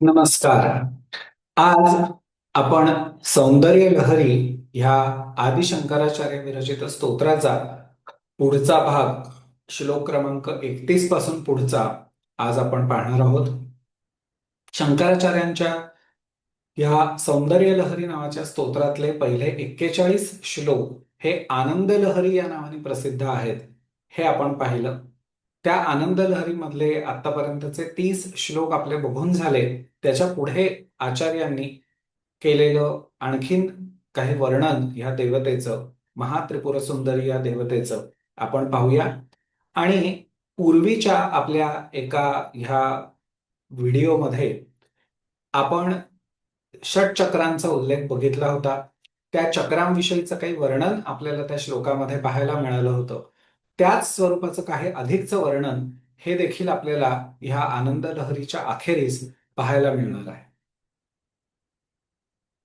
नमस्कार. आज आपण सौंदर्य लहरी ह्या आदिशंकराचार्य विरचित स्तोत्राचा पुढचा भाग श्लोक क्रमांक एकतीसपासून पुढचा आज आपण पाहणार आहोत. शंकराचार्यांच्या ह्या सौंदर्य लहरी नावाच्या स्तोत्रातले पहिले एक्केचाळीस श्लोक हे आनंद लहरी या नावाने प्रसिद्ध आहेत हे आपण पाहिलं. त्या आनंद लहरीमधले आतापर्यंतचे तीस श्लोक आपले बघून झाले त्याच्या पुढे आचार्यांनी केलेलं आणखीन काही वर्णन ह्या देवतेचं महात्रिपुर सुंदरी या देवतेचं आपण पाहूया. आणि पूर्वीच्या आपल्या एका ह्या व्हिडिओमध्ये आपण षटचक्रांचा उल्लेख बघितला होता. त्या चक्रांविषयीचं काही वर्णन आपल्याला त्या श्लोकामध्ये पाहायला मिळालं होतं. त्याच स्वरूपाचं काही अधिकचं वर्णन हे देखील आपल्याला ह्या आनंद लहरीच्या अखेरीस पाहायला मिळणार आहे.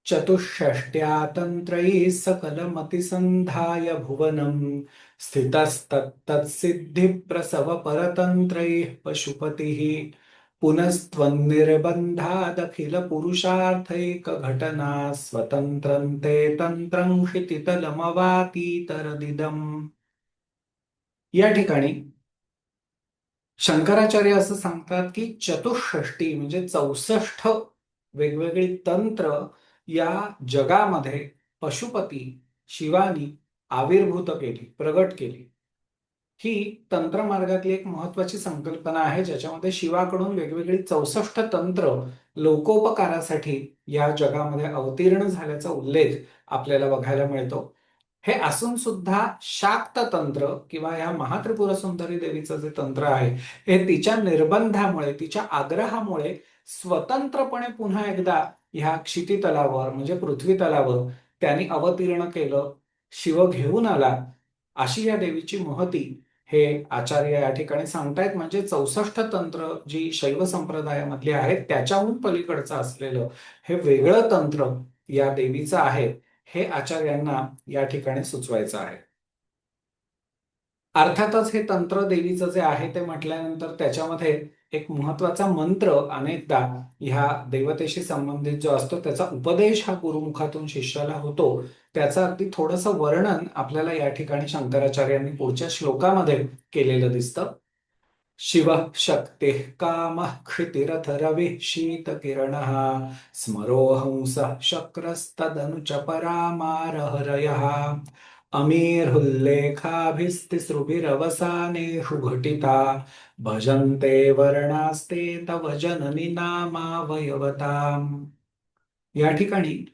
चतुष्षष्ट्या तंत्रैः सकलमतिसन्धाय भुवनम् स्थितस्तत्तत्सिद्धिप्रसव परतन्त्रैः पशुपतिः पुरुषार्थैक घटना स्वतन्त्रं ते तन्त्रं क्षितितलमवातीतरदिदम्। या ठिकाणी शंकराचार्य असं सांगतात की चतुष्षष्टी म्हणजे चौसष्ट वेगवेगळी तंत्र या जगामध्ये पशुपती शिवानी आविर्भूत केली प्रगट केली. ही तंत्रमार्गातली एक महत्वाची संकल्पना आहे ज्याच्यामध्ये शिवाकडून वेगवेगळी चौसष्ट तंत्र लोकोपकारासाठी या जगामध्ये अवतीर्ण झाल्याचा उल्लेख आपल्याला बघायला मिळतो. हे असून सुद्धा शाक्त तंत्र किंवा या महात्रिपुर सुंदरी देवीचं जे तंत्र आहे हे तिच्या निर्बंधामुळे तिच्या आग्रहामुळे स्वतंत्रपणे पुन्हा एकदा ह्या क्षितितलावर म्हणजे पृथ्वी तलावर त्यांनी अवतीर्ण केलं शिव घेऊन आला. अशी या देवीची महती हे आचार्य या ठिकाणी सांगतायत. म्हणजे चौसष्ट तंत्र जी शैव संप्रदायामधली आहेत त्याच्याहून पलीकडचं असलेलं हे वेगळं तंत्र या देवीचं आहे. हे आचार्यांना या ठिकाणी सुचवायचं आहे. अर्थातच हे तंत्र देवीचं जे आहे ते म्हटल्यानंतर त्याच्यामध्ये एक महत्त्वाचा मंत्र अनेकदा ह्या देवतेशी संबंधित जो असतो त्याचा उपदेश हा गुरुमुखातून शिष्याला होतो. त्याचं अगदी थोडंसं वर्णन आपल्याला या ठिकाणी शंकराचार्यांनी पुढच्या श्लोकामध्ये केलेलं दिसतं. शिव शक्ती काम क्षितिरथ रवी शीत किरण स्मरो हंस शक्रस्तदनुच परामारहरय। अमीरुल्लेखाभिस्तिसृभिरवसानेषु घटिता भजन्ते वर्णास्ते तव जननि नामावयवताम् या ठिकाणी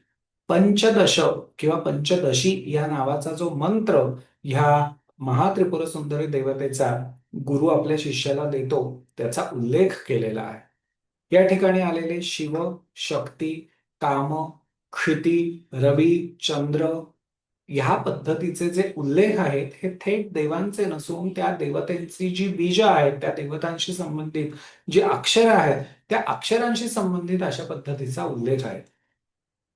पंचदश किंवा पंचदशी या नावाचा जो मंत्र ह्या महात्रिपुर सुंदरी देवतेचा गुरु आपल्या शिष्याला देतो त्याचा उल्लेख केलेला आहे. या ठिकाणी आलेले शिव शक्ती काम क्षिती रवी चंद्र ह्या पद्धतीचे जे उल्लेख आहेत हे थेट देवांचे नसून त्या देवतेची जी बीज आहेत त्या देवतांशी संबंधित जी अक्षर आहेत त्या अक्षरांशी संबंधित अशा पद्धतीचा उल्लेख आहे.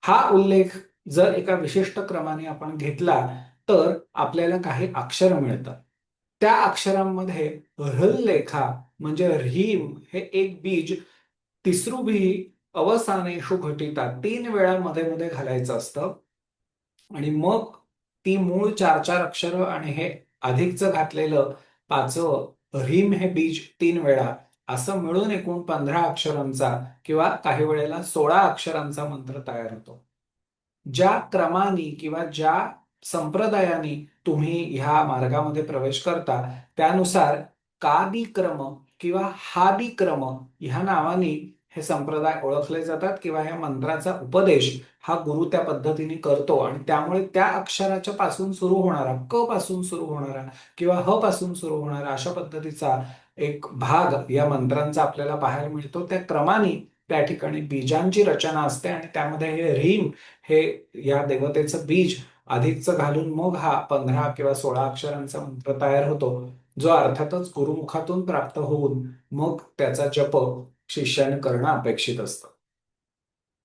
हा उल्लेख जर एका विशिष्ट क्रमाने आपण घेतला तर आपल्याला काही अक्षर मिळतात. त्या अक्षरांमध्ये ह्रलेखा म्हणजे ह्रीम हे एक बीज तिसरुभी अवसानेषु घटिता तीन वेळा मध्ये मध्ये घालायचं असतं. आणि मग ती मूळ चार चार अक्षर आणि हे अधिकचं घातलेलं पाचवं ह्रीम हे बीज तीन वेळा असं मिळून एकूण पंधरा अक्षरांचा किंवा काही वेळेला सोळा अक्षरांचा मंत्र तयार होतो. ज्या क्रमाने किंवा ज्या संप्रदायाने तुम्ही ह्या मार्गामध्ये प्रवेश करता त्यानुसार कादिक्रम किंवा हादिक्रम ह्या नावाने हे संप्रदाय ओळखले जातात किंवा ह्या मंत्राचा उपदेश हा गुरु त्या पद्धतीने करतो. आणि त्यामुळे त्या अक्षराच्या पासून सुरू होणारा क पासून सुरू होणारा किंवा ह पासून सुरू होणारा अशा पद्धतीचा एक भाग या मंत्रांचा आपल्याला पाहायला मिळतो. त्या क्रमाने त्या ठिकाणी बीजांची रचना असते आणि त्यामध्ये हे रीम हे या देवतेचं बीज अधिकचं घालून मग हा पंधरा किंवा सोळा अक्षरांचा मंत्र तयार होतो. जो अर्थातच गुरुमुखातून प्राप्त होऊन मग त्याचा जप शिष्याने करणं अपेक्षित असतं.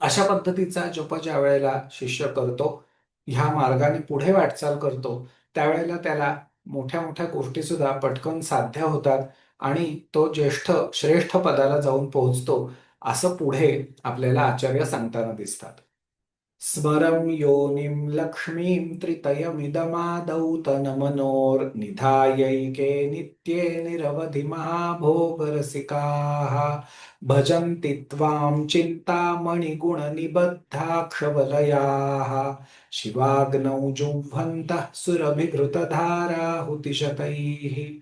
अशा पद्धतीचा जप ज्या वेळेला शिष्य करतो ह्या मार्गाने पुढे वाटचाल करतो त्यावेळेला त्याला मोठ्या मोठ्या गोष्टी सुद्धा पटकन साध्य होतात आणि तो ज्येष्ठ श्रेष्ठ पदाला जाऊन पोहोचतो असं पुढे आपल्याला आचार्य सांगताना दिसतात. स्मरं योनिं लक्ष्मीं त्रितयमिदमादौ तनमनोर्निधायैके नित्ये निरवधि महाभोगरसिकाः। भजन्ति त्वां चिन्तामणिगुणनिबद्धाक्षवलयाः। शिवाग्नौ जुह्वन्तः सुरभिघृतधाराहुतिशतैः।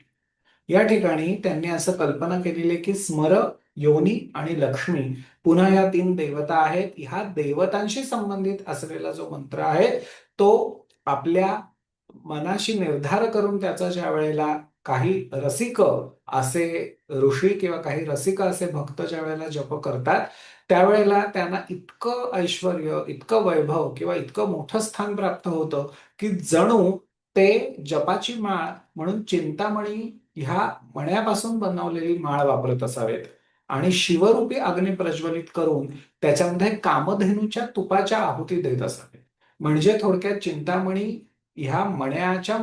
या ठिकाणी त्यांनी असं कल्पना केलेली की स्मर योनी आणि लक्ष्मी. पुन्हा या तीन देवता आहेत. ह्या देवतांशी संबंधित असलेला जो मंत्र आहे तो आपल्या मनाशी निर्धार करून त्याचा ज्या वेळेला काही रसिक असे ऋषी किंवा काही रसिक असे भक्त ज्या वेळेला जप करतात त्यावेळेला त्यांना इतकं ऐश्वर इतकं वैभव किंवा इतकं मोठं स्थान प्राप्त होतं की जणू ते जपाची माळ म्हणून चिंतामणी ह्या मण्यापासून बनवलेली माळ वापरत असावेत. आणि शिवरूपी अग्नी प्रज्वलित करून त्याच्यामध्ये कामधेनूच्या तुपाच्या आहुती देत असावे म्हणजे थोडक्यात चिंतामणी ह्या मण्याच्या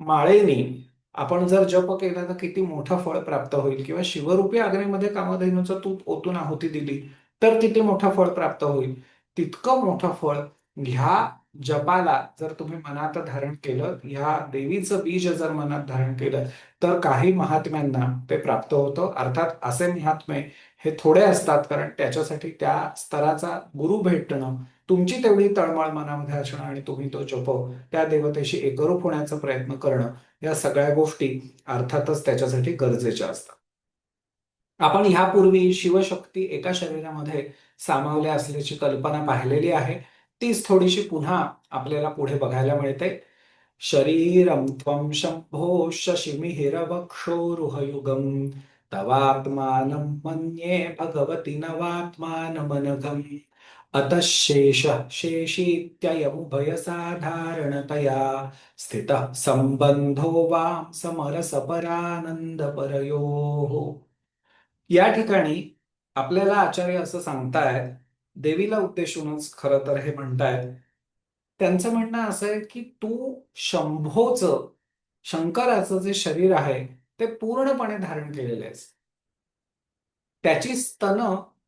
माळेने आपण जर जप केला तर किती मोठं फळ प्राप्त होईल? किंवा शिवरूपी अग्नीमध्ये कामधेनूचं तूप ओतून आहुती दिली तर किती मोठं फळ प्राप्त होईल? तितकं मोठं फळ ह्या जपाला जर तुम्ही मनात धारण केलं ह्या देवीचं बीज जर मनात धारण केलं तर काही महात्म्यांना ते प्राप्त होतं. अर्थात असे महात्मे हे थोडे असतात कारण त्याच्यासाठी त्या स्तराचा गुरु भेटणं तुमची तेवढी तळमळ मनामध्ये असणं आणि तुम्ही तो जप त्या देवतेशी एकरूप होण्याचा प्रयत्न करणं या सगळ्या गोष्टी अर्थातच त्याच्यासाठी गरजेच्या असतात. आपण ह्यापूर्वी शिवशक्ती एका शरीरामध्ये सामावल्या असल्याची कल्पना पाहिलेली आहे. तीच थोडीशी पुन्हा आपल्याला पुढे बघायला मिळते. शरीरं त्वं शम्भो शशिमिहिरवक्षोरुहयुगं तवात्मानं मन्ये भगवति नवात्मानमनघम्। अतः शेषः शेषीत्ययमुभयसाधारणतया स्थितः सम्बन्धो वां समरसपरानन्दपरयोः। या ठिकाणी आपल्याला आचार्य असं सांगतायत देवीला उद्देशूनच खरं तर हे म्हणतायत. त्यांचं म्हणणं असं आहे की तू शंभोचं शंकराचं जे शरीर आहे ते पूर्णपणे धारण केलेले आहेस. त्याची स्तन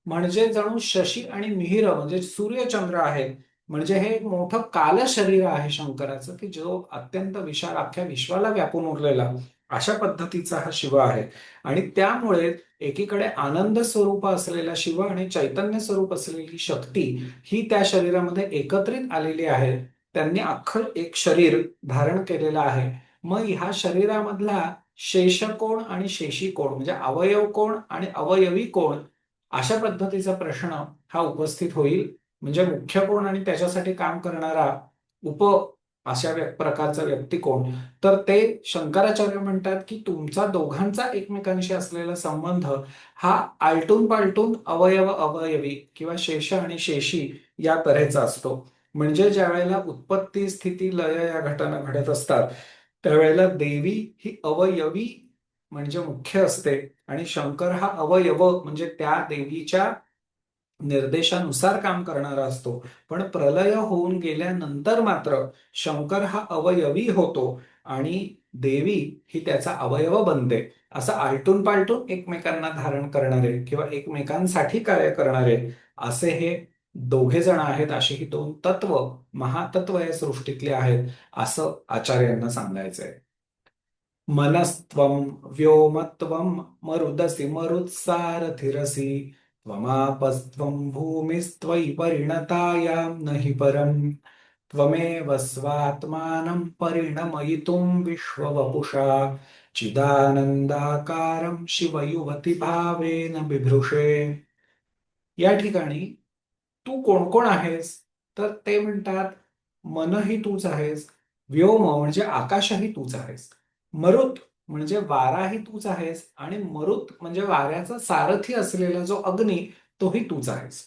म्हणजे जणू शशी आणि मिहिर म्हणजे सूर्यचंद्र आहेत म्हणजे हे एक मोठं काल शरीर आहे शंकराचं की जो अत्यंत विशाल अख्ख्या विश्वाला व्यापून उरलेला. अशा पद्धतीचा हा शिव आहे. आणि त्यामुळे एकीकडे आनंद स्वरूप असलेला शिव आणि चैतन्य स्वरूप असलेली शक्ती ही त्या शरीरामध्ये एकत्रित आलेली आहे. त्यांनी अख्खं एक शरीर धारण केलेलं आहे. मग ह्या शरीरामधला शेषकोण आणि शेशी कोण म्हणजे अवयव कोण आणि अवयवी कोण अशा पद्धतीचा प्रश्न हा उपस्थित होईल. म्हणजे मुख्य कोण आणि त्याच्यासाठी काम करणारा उप अशा प्रकारचा व्यक्ती कोण? तर ते शंकराचार्य म्हणतात की तुमचा दोघांचा एकमेकांशी असलेला संबंध हा आलटून पालटून अवयव अवयवी किंवा शेष आणि शेशी या तऱ्हेचा असतो. म्हणजे ज्या वेळेला उत्पत्ती स्थिती लय या घटना घडत असतात त्यावेळेला देवी ही अवयवी म्हणजे मुख्य असते आणि शंकर हा अवयव म्हणजे त्या देवीच्या निर्देशानुसार काम करणारा असतो. पण प्रलय होऊन गेल्यानंतर मात्र शंकर हा अवयवी होतो आणि देवी ही त्याचा अवयव बनते. असं आलटून पालटून एकमेकांना धारण करणारे किंवा एकमेकांसाठी कार्य करणारे असे हे दोघे जण आहेत. अशी ही दोन तत्व महातत्व या सृष्टीतली आहेत असं आचार्यांना सांगायचंय. मनस्त्वं व्योमत्वं मरुदसी मरुत्सारथिरसी त्वमापस्त्वं भूमिस्त्वयि परिणतायां न हि परम्। त्वमेव स्वात्मानं परिणमयितुं विश्ववपुषा। चिदानंदाकारं शिवयुवती भावेन बिभृषे या ठिकाणी तू कोण कोण आहेस? तर ते म्हणतात मनही तूच आहेस व्योम म्हणजे आकाशही तूच आहेस। मरुत म्हणजे वारा ही तूच आहेस आणि मरुत म्हणजे वाऱ्याचा सारथी असलेला जो अग्नी तोही तूच आहेस.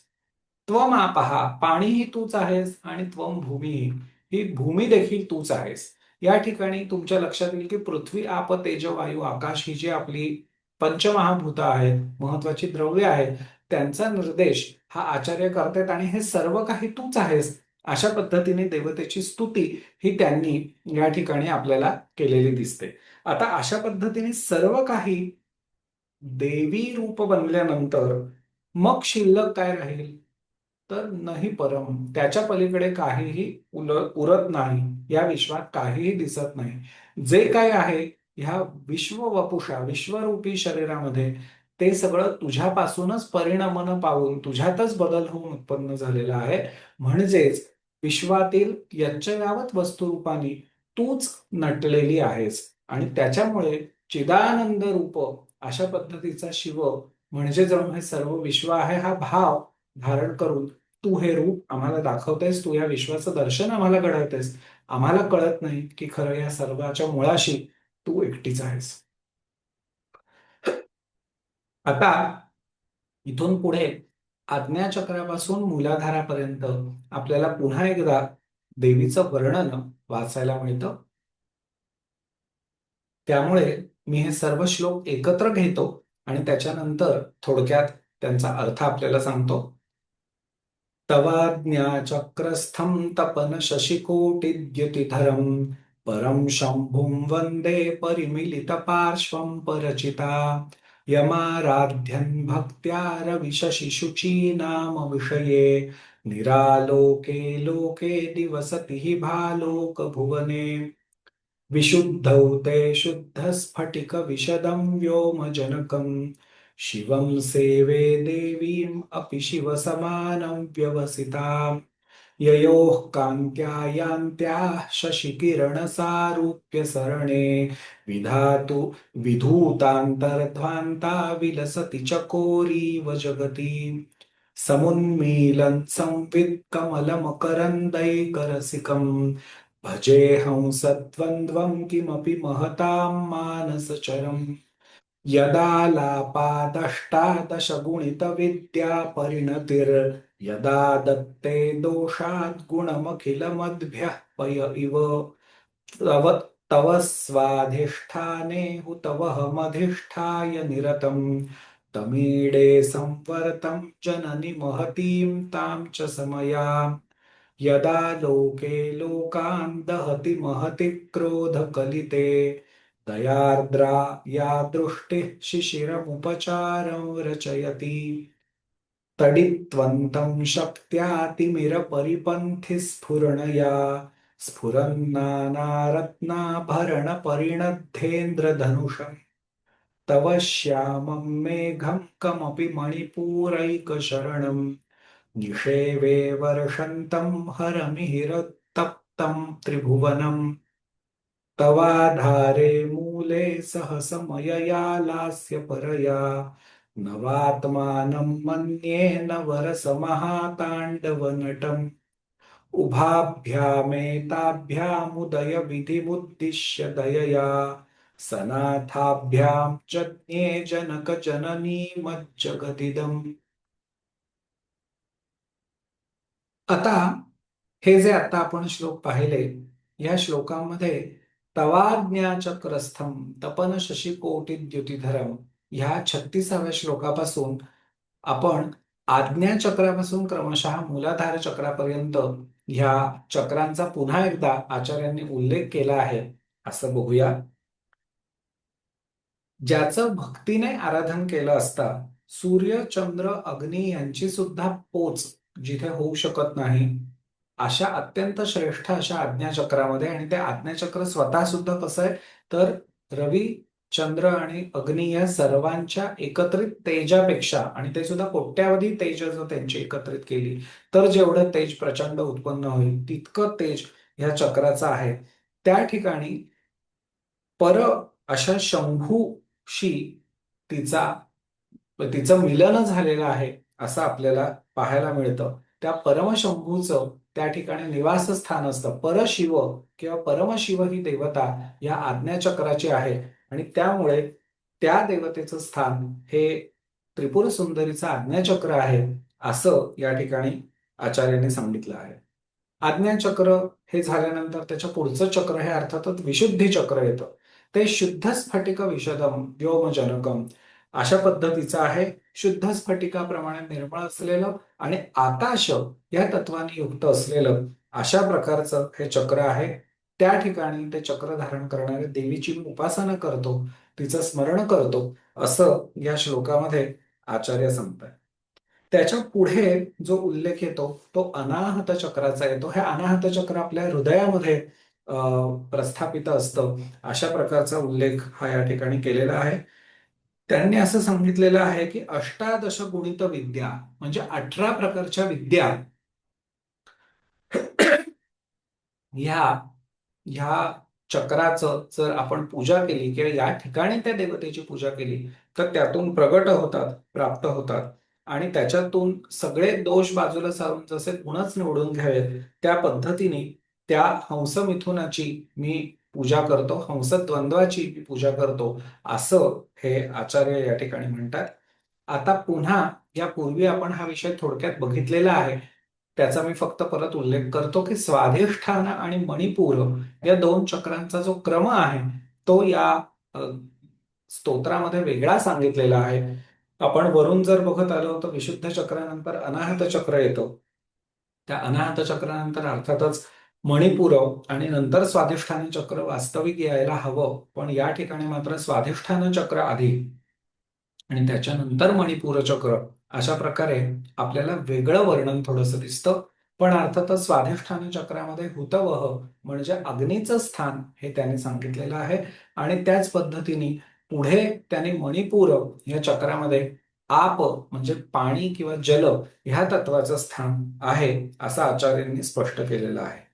त्वमापहा पाणीही तूच आहेस आणि त्वम भूमी ही भूमी देखील तूच आहेस. या ठिकाणी तुमच्या लक्षात येईल की पृथ्वी आप तेज वायू आकाश ही जी आपली पंचमहाभूत आहेत महत्वाची द्रव्य आहेत त्यांचा निर्देश हा आचार्य करतात आणि हे सर्व काही तूच आहेस. अशा पद्धतीने देवतेची स्तुती ही त्यांनी या ठिकाणी आपल्याला केलेली दिसते. आता अशा पद्धतीने सर्व काही देवी रूप बनल्यानंतर मग शिल्लक काय राहील? तर नाही परम. त्याच्या पलीकडे काहीही उल उरत नाही. या विश्वात काहीही दिसत नाही. जे काय आहे ह्या विश्ववपुषा विश्वरूपी शरीरामध्ये ते सगळं तुझ्यापासूनच परिणामनं पावून तुझ्यातच बदल होऊन उत्पन्न झालेलं आहे. म्हणजेच विश्वातील यंचयावत वस्तुरूपाने तूच नटलेली आहेस. आणि त्याच्यामुळे चिदानंद रूप अशा पद्धतीचा शिव म्हणजे जणू हे सर्व विश्व आहे हा भाव धारण करून तू हे रूप आम्हाला दाखवतेस तू या विश्वाचं दर्शन आम्हाला घडवतेस. आम्हाला कळत नाही की खरं या सर्वाच्या मुळाशी तू एकटीच आहेस. आता इथून पुढे आज्ञाचक्रापासून मूलाधारापर्यंत आपल्याला पुन्हा एकदा देवीचं वर्णन वाचायला मिळतं. त्यामुळे मी हे सर्व श्लोक एकत्र घेतो आणि त्याच्यानंतर थोडक्यात त्यांचा अर्थ आपल्याला सांगतो. तवाज्ञाचक्रस्थं तपन शशिकोटिद्युतिधरं परं शम्भुं वन्दे परिमिलितपार्श्वं परचिता यमाराध्यन् भक्त्या रविशशिशुचीनाम विषये निरालोके लोके दिवसति हि भालोकभुवने। विशुद्धौ ते शुद्धस्फटिकविशदं व्योमजनकं शिवं सेवे देवीम् अपि शिवसमानं व्यवसिताम्। ययोः कान्त्या यान्त्याः शशिकिरणसारूप्यसरणे। विधातु विधूतान्तर्ध्वान्ता विलसति चकोरीव जगति। समुन्मीलन् संवित् भजे हंसद्वन्द्वं किमपि महतां मानसचरम्। यदा लापादष्टादशगुणितविद्या परिणतिर्यदा दत्ते दोषाद्गुणमखिलमद्भ्यः पय इव। तव तव स्वाधिष्ठाने हुतवहमधिष्ठाय निरतं तमीडे संवर्तं जननि महतीं तां च समयाम्। यदा लोके लोकान् दहति महति क्रोधकलिते दयार्द्रा या दृष्टिः शिशिरमुपचारं रचयति। तडित्वन्तं शक्त्यातिमिरपरिपन्थिस्फुरणया स्फुरन्नानारत्नाभरणपरिणद्धेन्द्रधनुषम् तव श्यामं मेघं कमपि मणिपूरैकशरणं निषेवे वर्षन्तं हरमिहिरतप्तं त्रिभुवनम् तवाधारे मूले सहसमयया लास्यपरया नवात्मानं मन्ये नवरसमहाताण्डवनटम् उभाभ्यामेताभ्यामुदयविधिमुद्दिश्य दयया सनाथाभ्यां च ज्ञे जनकजननीमज्जगदिदम् आता हे जे आता आपण श्लोक पाहिले या श्लोकामध्ये तवाज्ञाचक्रस्थम तपन शशिकोटिद्युतिधरम ह्या छत्तीसाव्या श्लोकापासून आपण आज्ञाचक्रापासून क्रमशः मूलाधार चक्रापर्यंत ह्या चक्रांचा पुन्हा एकदा आचार्यांनी उल्लेख केला आहे असं बघूया. ज्याचं भक्तीने आराधन केलं असता सूर्य चंद्र अग्नी यांची सुद्धा पोच जिथे होऊ शकत नाही अशा अत्यंत श्रेष्ठ अशा आज्ञाचक्रामध्ये आणि ते आज्ञाचक्र स्वतः सुद्धा कसं आहे? तर रवी चंद्र आणि अग्नी या सर्वांच्या एकत्रित तेजापेक्षा आणि ते सुद्धा कोट्यावधी तेज जर त्यांची एकत्रित केली तर जेवढं तेज प्रचंड उत्पन्न होईल तितकं तेज ह्या चक्राचं आहे. त्या ठिकाणी पर अशा शंभूशी तिचा तिचं मिलन झालेलं आहे. असं आपल्याला पाहायला मिळतं. त्या परमशंभूचं त्या ठिकाणी निवासस्थान असतं. परशिव किंवा परमशिव ही देवता या आज्ञाचक्राची आहे. आणि त्यामुळे त्या देवतेचं स्थान हे त्रिपुर सुंदरीचं आज्ञाचक्र आहे असं या ठिकाणी आचार्यांनी सांगितलं आहे. आज्ञाचक्र हे झाल्यानंतर त्याच्या पुढचं चक्र हे अर्थातच विशुद्धी चक्र येतं. ते शुद्ध स्फटिक विशदम व्योमजनकम अशा पद्धतीचा आहे. शुद्ध स्फटिकाप्रमाणे निर्मळ असलेलं आणि आकाश या तत्वाने युक्त असलेलं अशा प्रकारचं हे चक्र आहे. त्या ठिकाणी ते चक्र धारण करणाऱ्या देवीची उपासना करतो तिचं स्मरण करतो असं या श्लोकामध्ये आचार्य सांगतात त्याच्या पुढे जो उल्लेख येतो तो अनाहत चक्राचा येतो. हे अनाहत चक्र आपल्या हृदयामध्ये प्रस्थापित असतं. अशा प्रकारचा उल्लेख हा या ठिकाणी केलेला आहे. त्यांनी असं सांगितलेलं आहे की अष्टादश गुणित विद्या म्हणजे अठरा प्रकारच्या विद्या ह्या ह्या चक्राचं जर आपण पूजा केली किंवा या ठिकाणी त्या देवतेची पूजा केली तर त्यातून प्रगट होतात प्राप्त होतात. आणि त्याच्यातून सगळे दोष बाजूला सारून जसे गुणच निवडून घ्यावेत त्या पद्धतीने त्या हंस मिथुनाची मी पूजा करतो हंस द्वंद्वाची मी पूजा करतो असं हे आचार्य या ठिकाणी म्हणतात. आता पुन्हा यापूर्वी आपण हा विषय थोडक्यात बघितलेला आहे. त्याचा मी फक्त परत उल्लेख करतो की स्वाधिष्ठान आणि मणिपूर या दोन चक्रांचा जो क्रम आहे तो या स्तोत्रामध्ये वेगळा सांगितलेला आहे. आपण वरून जर बघत आलो तर विशुद्ध चक्रानंतर अनाहत चक्र येतो. त्या अनाहत चक्रानंतर अर्थातच मणिपूर आणि नंतर स्वाधिष्ठान चक्र वास्तविक यायला हवं पण या ठिकाणी मात्र स्वाधिष्ठान चक्र आधी आणि त्याच्यानंतर मणिपूर चक्र अशा प्रकारे आपल्याला वेगळं वर्णन थोडंसं दिसतं. पण अर्थातच स्वाधिष्ठान चक्रामध्ये हुतवह म्हणजे अग्नीचं स्थान हे त्याने सांगितलेलं आहे आणि त्याच पद्धतीने पुढे त्याने मणिपूर या चक्रामध्ये आप म्हणजे पाणी किंवा जल ह्या तत्वाचं स्थान आहे असं आचार्यांनी स्पष्ट केलेलं आहे.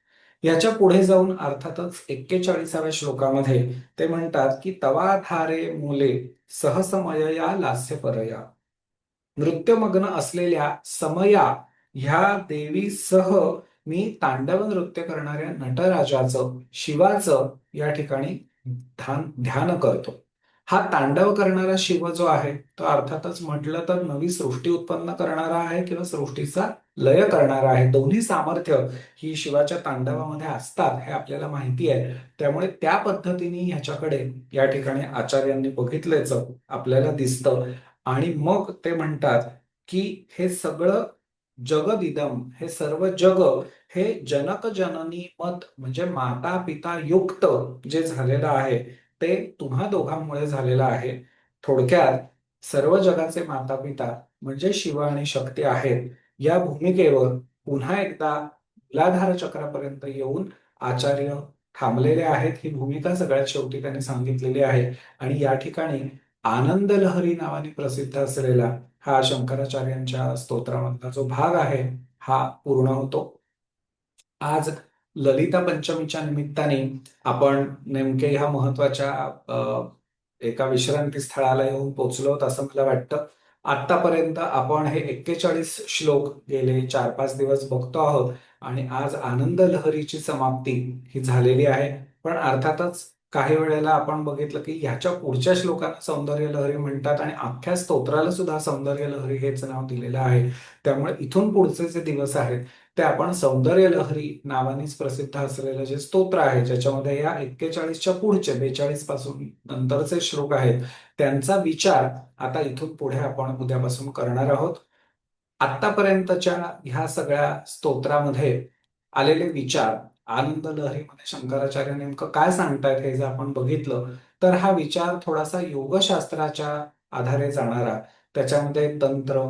याच्यापुढे जाऊन अर्थातच एक्केचाळीसाव्या श्लोकामध्ये ते म्हणतात की तवाधारे मुले सहसमयया लास्य परया. नृत्यमग्न असलेल्या समया ह्या देवी सह मी तांडव नृत्य करणाऱ्या नटराजाचं शिवाचं या ठिकाणी ध्यान ध्यान करतो. हा तांडव करणारा शिव जो आहे तो अर्थातच म्हटलं तर नवी सृष्टी उत्पन्न करणारा आहे किंवा सृष्टीचा लय करणारा आहे. दोन्ही सामर्थ्य ही शिवाच्या तांडवामध्ये असतात हे आपल्याला माहिती आहे. त्यामुळे त्या पद्धतीने ह्याच्याकडे या ठिकाणी आचार्यांनी बघितल्याच आपल्याला दिसतं. आणि मग ते म्हणतात की हे सगळं जगदिदम हे सर्व जग हे जनक जननी मत म्हणजे माता पिता युक्त जे झालेलं आहे ते तुम्हा दोघांमुळे झालेलं आहे. थोडक्यात सर्व जगाचे माता पिता म्हणजे शिव आणि शक्ती आहेत. या भूमिकेवर पुन्हा एकदा मुलाधार चक्रापर्यंत येऊन आचार्य थांबलेले आहेत. ही भूमिका सगळ्यात शेवटी त्यांनी सांगितलेली आहे. आणि या ठिकाणी आनंद लहरी नावाने प्रसिद्ध असलेला हा शंकराचार्यांच्या स्तोत्रामधला जो भाग आहे हा पूर्ण होतो. आज ललिता पंचमीच्या निमित्ताने आपण नेमके ह्या महत्त्वाच्या एका विश्रांती स्थळाला येऊन पोचलो असं मला वाटतं. आतापर्यंत आपण हे एक्केचाळीस श्लोक गेले चार पाच दिवस बघतो आहोत आणि आज आनंद लहरीची समाप्ती ही झालेली आहे. पण अर्थातच काही वेळेला आपण बघितलं की ह्याच्या पुढच्या श्लोकांना सौंदर्य लहरी म्हणतात आणि अख्ख्या स्तोत्राला सुद्धा सौंदर्य लहरी हेच नाव दिलेलं आहे. त्यामुळे इथून पुढचे जे दिवस आहेत ते आपण सौंदर्य लहरी नावानेच प्रसिद्ध असलेलं जे स्तोत्र आहे ज्याच्यामध्ये या एक्केचाळीसच्या पुढचे बेचाळीसपासून नंतरचे श्लोक आहेत त्यांचा विचार आता इथून पुढे आपण उद्यापासून करणार आहोत. आतापर्यंतच्या ह्या सगळ्या स्तोत्रामध्ये आलेले विचार आनंद लहरीमध्ये शंकराचार्य नेमकं काय सांगतायत हे जर आपण बघितलं तर हा विचार थोडासा योगशास्त्राच्या आधारे जाणारा त्याच्यामध्ये तंत्र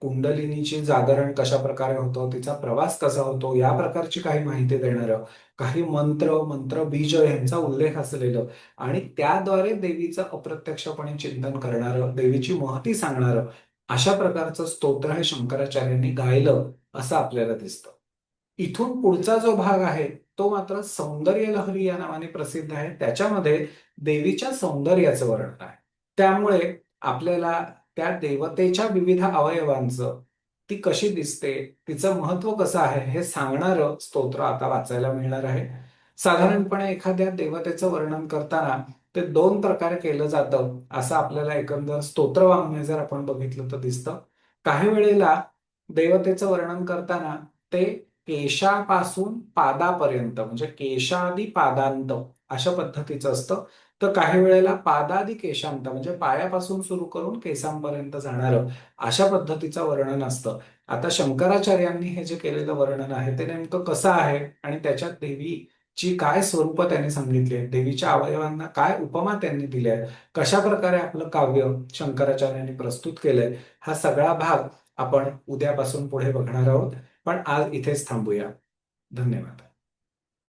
कुंडलिनीची जागरण कशा प्रकारे होतं तिचा प्रवास कसा होतो या प्रकारची काही माहिती देणारं काही मंत्र मंत्र बीज यांचा उल्लेख असलेलं आणि त्याद्वारे देवीचं अप्रत्यक्षपणे चिंतन करणारं देवीची महती सांगणारं अशा प्रकारचं स्तोत्र हे शंकराचार्यांनी गायलं असं आपल्याला दिसतं. इथून पुढचा जो भाग आहे तो मात्र सौंदर्य लहरी या नावाने प्रसिद्ध आहे. त्याच्यामध्ये देवीच्या सौंदर्याचं वर्णन आहे. त्यामुळे आपल्याला त्या देवतेच्या विविध अवयवांचं ती कशी दिसते तिचं महत्त्व कसं आहे हे सांगणारं स्तोत्र आता वाचायला मिळणार आहे. साधारणपणे एखाद्या देवतेचं वर्णन करताना ते दोन प्रकारे केलं जातं असं आपल्याला एकंदर स्तोत्र वाङ्मय जर आपण बघितलं तर दिसतं. काही वेळेला देवतेचं वर्णन करताना ते केशापासून पादापर्यंत म्हणजे केशादी पादांत अशा पद्धतीचं असतं. तर काही वेळेला पादादी केशांत म्हणजे पायापासून सुरू करून केसांपर्यंत जाणारं अशा पद्धतीचं वर्णन असतं. आता शंकराचार्यांनी हे जे केलेलं वर्णन आहे ते नेमकं कसं आहे आणि त्याच्यात देवीची काय स्वरूप त्यांनी सांगितली आहे? देवीच्या अवयवांना काय उपमा त्यांनी दिल्या? कशा प्रकारे आपलं काव्य शंकराचार्यांनी प्रस्तुत केलंय? हा सगळा भाग आपण उद्यापासून पुढे बघणार आहोत. पण आज इथेच थांबूया. धन्यवाद.